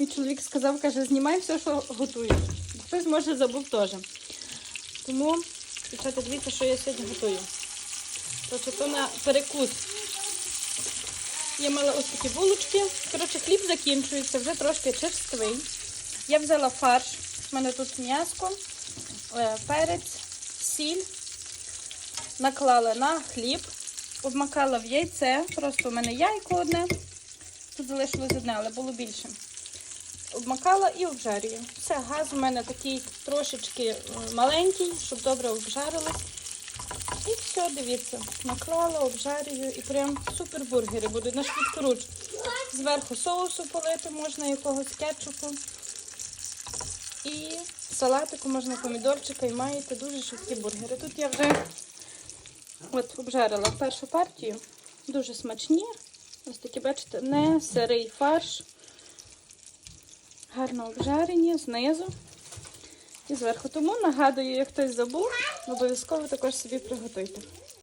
Мій чоловік сказав, каже, знімай все, що готуєш. Хтось може забув теж. Тому, дівчата, дивіться, що я сьогодні готую. Тобто то на перекус. Я мала ось такі булочки. Коротше, хліб закінчується, вже трошки черствий. Я взяла фарш. У мене тут м'яско, е, перець, сіль. Наклала на хліб, обмакала в яйце. Просто у мене яйко одне. Тут залишилось одне, але було більше. Обмакала і обжарюю. Все, газ у мене такий трошечки е, маленький, щоб добре обжарилось. І все, дивіться, наклала, обжарюю і прям супер бургери будуть на швидкоруч. Зверху соусу полити можна якогось кетчупу. І салатику можна помідорчика і маєте дуже швидкі бургери. Тут я вже от обжарила першу партію. Дуже смачні. Ось такі, бачите, не сирий фарш. Гарно обжарені знизу і зверху. Тому нагадую, як хтось забув, обов'язково також собі приготуйте.